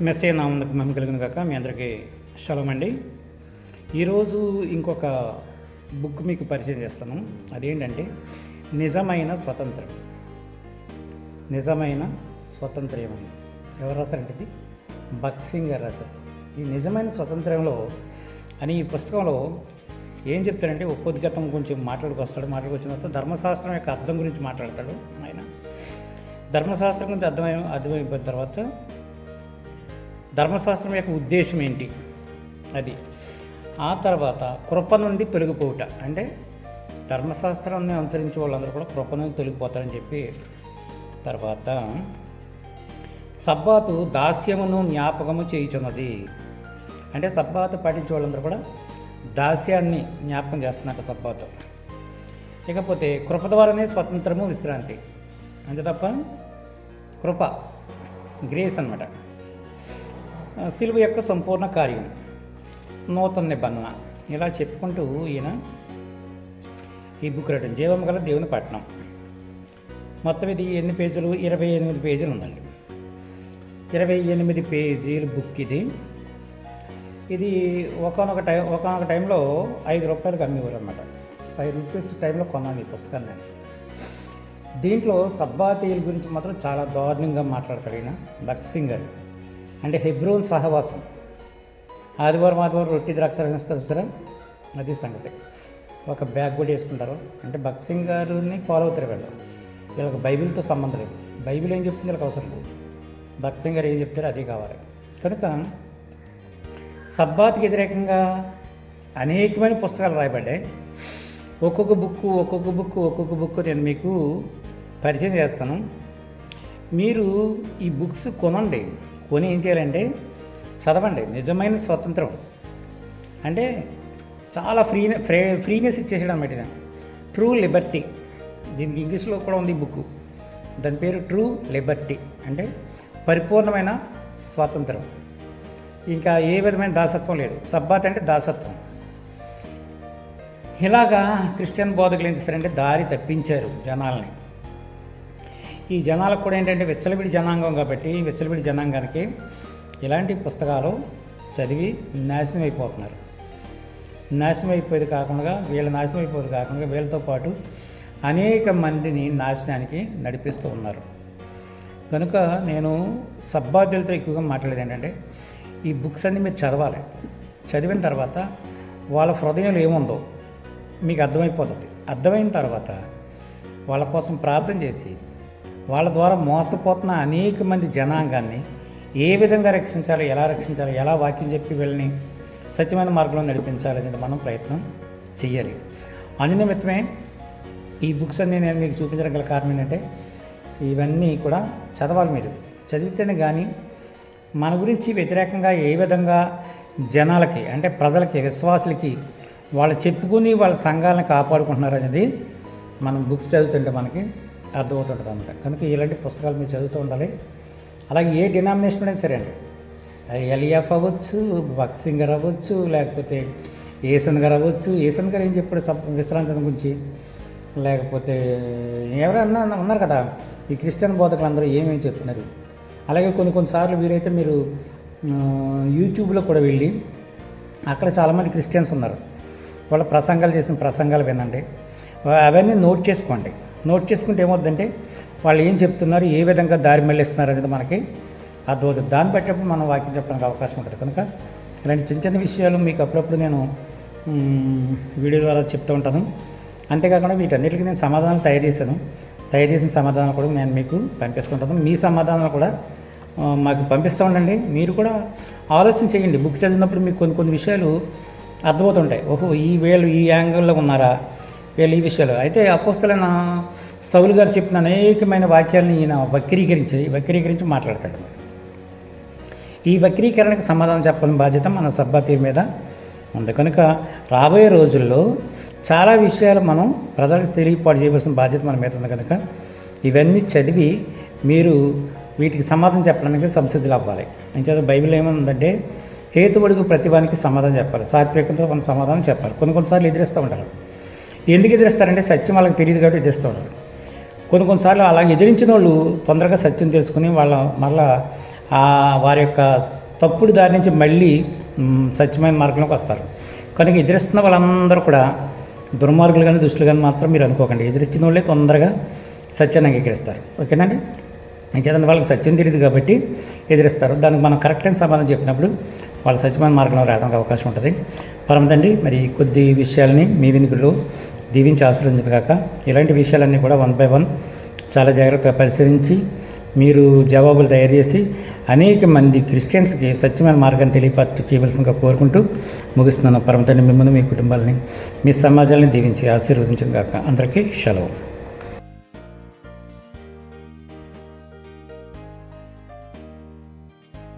మెస్సే నామందుకు మహిమ కలిగిన కాక మీ అందరికీ శలం అండి. ఈరోజు ఇంకొక బుక్ మీకు పరిచయం చేస్తాను. అదేంటంటే నిజమైన స్వతంత్రం. నిజమైన స్వతంత్రం అని. ఎవరు రాశారంటే ఇది? భగత్ గారు రాశారు. ఈ నిజమైన స్వతంత్రంలో అని ఈ పుస్తకంలో ఏం చెప్తారంటే ఉపోద్గతం గురించి మాట్లాడుకొస్తాడు మాట్లాడుకొచ్చిన తర్వాత ధర్మశాస్త్రం యొక్క అర్థం గురించి మాట్లాడతాడు ఆయన. ధర్మశాస్త్రం గురించి అర్థమై అర్థమైపోయిన తర్వాత ధర్మశాస్త్రం యొక్క ఉద్దేశం ఏంటి? అది. ఆ తర్వాత కృప నుండి తొలగిపోవుట. అంటే ధర్మశాస్త్రాన్ని అనుసరించే వాళ్ళందరూ కూడా కృప నుండి తొలగిపోతారని చెప్పి తర్వాత సబ్బాతు దాస్యమును జ్ఞాపకము చేయుచున్నది. అంటే సబ్బాతు పాటించే వాళ్ళందరూ కూడా దాస్యాన్ని జ్ఞాపకం చేస్తున్నారు సబ్బాతు. ఇకపోతే కృప ద్వారానే స్వతంత్రము విశ్రాంతి. అంతే తప్ప కృప గ్రేస్ అన్నమాట. సిలువ యొక్క సంపూర్ణ కార్యం. నూతన నిబంధన. ఇలా చెప్పుకుంటూ ఈయన ఈ బుక్ రాయడం. జీవం గల దేవుని పట్టణం. మొత్తం ఇది ఎన్ని పేజీలు? ఇరవై ఎనిమిది పేజీలు ఉందండి. ఇరవై ఎనిమిది పేజీల బుక్ ఇది. ఇది ఒకనొక టైం ఒకనొక టైంలో ఐదు రూపాయలకు అమ్మేవారు అనమాట ఫైవ్ రూపీస్ టైంలో కొన్నాను ఈ పుస్తకాన్ని. దీంట్లో సబ్బాతీయుల గురించి మాత్రం చాలా దారుణంగా మాట్లాడతాడు ఈయన. బక్సింగర్ అంటే హెబ్రోన్ సహవాసం. ఆదివారం ఆదివారం రొట్టి ద్రాక్ష ఇస్తారు సరే అది సంగతి. ఒక బ్యాగ్ కూడా వేసుకుంటారు. అంటే భక్త్ సింగ్ గారిని ఫాలో అవుతారు వీళ్ళు. వీళ్ళకి బైబిల్తో సంబంధం లేదు. బైబిల్ ఏం చెప్తుంది? వీళ్ళకి అవసరం లేదు. భక్త్ సింగ్ గారు ఏం చెప్తారో అది కావాలి. కనుక సబ్బాత్కి వ్యతిరేకంగా అనేకమైన పుస్తకాలు రాయబడ్డాయి. ఒక్కొక్క బుక్ ఒక్కొక్క బుక్ ఒక్కొక్క బుక్ నేను మీకు పరిచయం చేస్తాను. మీరు ఈ బుక్స్ కొనండి. పోనీ ఏం చేయాలంటే చదవండి. నిజమైన స్వతంత్రం. అంటే చాలా ఫ్రీ ఫ్రీ ఫ్రీనెస్ ఇచ్చేసాడు అనమాట ఇది ట్రూ లిబర్టీ దీనికి ఇంగ్లీష్లో కూడా ఉంది బుక్ దాని పేరు ట్రూ లిబర్టీ అంటే పరిపూర్ణమైన స్వాతంత్రం. ఇంకా ఏ విధమైన దాసత్వం లేదు. సబ్బాత్ అంటే దాసత్వం. ఇలాగా క్రిస్టియన్ బోధకులు ఏం చేశారంటే దారి తప్పించారు జనాల్ని. ఈ జనాలకు కూడా ఏంటంటే వెచ్చలవిడి జనాంగం కాబట్టి ఈ జనాంగానికి ఇలాంటి పుస్తకాలు చదివి నాశనం అయిపోతున్నారు నాశనం అయిపోయేది కాకుండా వీళ్ళ నాశనం అయిపోయేది కాకుండా వీళ్ళతో పాటు అనేక మందిని నాశనానికి నడిపిస్తూ ఉన్నారు. కనుక నేను సబ్బాధ్యులతో ఎక్కువగా మాట్లాడేది ఏంటంటే ఈ బుక్స్ అన్నీ మీరు చదవాలి. చదివిన తర్వాత వాళ్ళ హృదయంలో ఏముందో మీకు అర్థమైపోతుంది. అర్థమైన తర్వాత వాళ్ళ కోసం ప్రార్థన చేసి వాళ్ళ ద్వారా మోసపోతున్న అనేక మంది జనాంగాన్ని ఏ విధంగా రక్షించాలి ఎలా రక్షించాలి ఎలా వాక్యం చెప్పి వీళ్ళని సత్యమైన మార్గంలో నడిపించాలి అనేది మనం ప్రయత్నం చేయాలి అందునిమిత్తమే ఈ బుక్స్ అన్ని నేను మీకు చూపించడం గల కారణం ఏంటంటే ఇవన్నీ కూడా చదవాలి మీరు. చదివితేనే కానీ మన గురించి వ్యతిరేకంగా ఏ విధంగా జనాలకి అంటే ప్రజలకి విశ్వాసులకి వాళ్ళు చెప్పుకుని వాళ్ళ సంఘాలను కాపాడుకుంటున్నారు అనేది మనం బుక్స్ చదువుతుంటే మనకి అర్థమవుతుంటుంది అనమాట కనుక ఇలాంటి పుస్తకాలు మీరు చదువుతూ ఉండాలి. అలాగే ఏ డినామినేషన్ అయినా సరే అండి. ఎల్ఎఫ్ ఎలియాఫ్ అవ్వచ్చు భక్త్ సింగర్ అవ్వచ్చు లేకపోతే ఏసన్ గారు అవ్వచ్చు. ఏసన్ గారు ఏం చెప్పాడు సబ్ విశ్రాంతి గురించి? లేకపోతే ఎవరన్నా ఉన్నారు కదా ఈ క్రిస్టియన్ బోధకులు అందరూ ఏమేమి చెప్తున్నారు? అలాగే కొన్ని కొన్నిసార్లు వీరైతే మీరు యూట్యూబ్లో కూడా వెళ్ళి అక్కడ చాలామంది క్రిస్టియన్స్ ఉన్నారు. వాళ్ళ ప్రసంగాలు చేసిన ప్రసంగాలు వినండి. అవన్నీ నోట్ చేసుకోండి. నోట్ చేసుకుంటే ఏమవుతుందంటే వాళ్ళు ఏం చెప్తున్నారు ఏ విధంగా దారి మళ్ళిస్తున్నారు అనేది మనకి అర్థమవుతుంది దాన్ని బట్టేప్పుడు మనం వాక్యం చెప్పడానికి అవకాశం ఉంటుంది. కనుక ఇలాంటి చిన్న చిన్న విషయాలు మీకు అప్పుడప్పుడు నేను వీడియో ద్వారా చెప్తూ ఉంటాను. అంతేకాకుండా వీటన్నిటికీ నేను సమాధానాలు తయారు చేశాను. తయారు చేసిన సమాధానాలు కూడా నేను మీకు పంపిస్తుంటాను మీ సమాధానాలు కూడా మాకు పంపిస్తూ ఉండండి. మీరు కూడా ఆలోచన చేయండి. బుక్ చదివినప్పుడు మీకు కొన్ని కొన్ని విషయాలు అర్థమవుతుంటాయి ఓహో ఈ వేలు ఈ యాంగిల్లో ఉన్నారా? వీళ్ళు ఈ విషయాలు. అయితే అపోస్తలైన సౌలు గారు చెప్పిన అనేకమైన వాక్యాలను ఈయన వక్రీకరించి వక్రీకరించి మాట్లాడతాడు. ఈ వక్రీకరణకు సమాధానం చెప్పాలని బాధ్యత మన సబ్బాతీ మీద ఉంది. కనుక రాబోయే రోజుల్లో చాలా విషయాలు మనం ప్రజలకు తెలియపాటు చేయవలసిన బాధ్యత మన మీద ఉంది కనుక ఇవన్నీ చదివి మీరు వీటికి సమాధానం చెప్పడానికి సంసిద్ధులు అవ్వాలి. అంచేత బైబిల్ ఏమందంటే హేతుబడుగు ప్రతిభానికి సమాధానం చెప్పాలి. సాత్వికంతో మన సమాధానం చెప్పాలి. కొన్ని కొన్నిసార్లు ఎదిరిస్తూ ఉంటారు. ఎందుకు ఎదిరిస్తారంటే సత్యం వాళ్ళకి తెలియదు కాబట్టి ఎదిరిస్తారు. కొన్ని కొన్నిసార్లు అలా ఎదిరించిన వాళ్ళు తొందరగా సత్యం తెలుసుకుని వాళ్ళ మళ్ళా వారి యొక్క తప్పుడు దారి నుంచి మళ్ళీ సత్యమైన మార్గంలోకి వస్తారు. కనుక ఎదిరిస్తున్న వాళ్ళందరూ కూడా దుర్మార్గులు కానీ దుష్టులు కానీ మాత్రం మీరు అనుకోకండి. ఎదిరించిన వాళ్ళే తొందరగా సత్యాన్ని అంగీకరిస్తారు. ఓకేనండి? చేత వాళ్ళకి సత్యం తెలియదు కాబట్టి ఎదిరిస్తారు. దానికి మనం కరెక్ట్ అయిన సమాధానం చెప్పినప్పుడు వాళ్ళ సత్యమైన మార్గంలో రావడానికి అవకాశం ఉంటుంది. పరమతండి మరి కొద్ది విషయాలని మీ వినికులు దీవించి ఆశ్రయించదు కాక. ఇలాంటి విషయాలన్నీ కూడా వన్ బై వన్ చాలా జాగ్రత్తగా పరిశీలించి మీరు జవాబులు తయారు చేసి అనేక మంది క్రిస్టియన్స్కి సత్యమైన మార్గాన్ని తెలియపరచు చేయవలసిందిగా కోరుకుంటూ ముగిస్తున్నాను. పరమతని మిమ్మల్ని మీ కుటుంబాలని మీ సమాజాన్ని దీవించి ఆశీర్వదించిన కాక అందరికీ సెలవు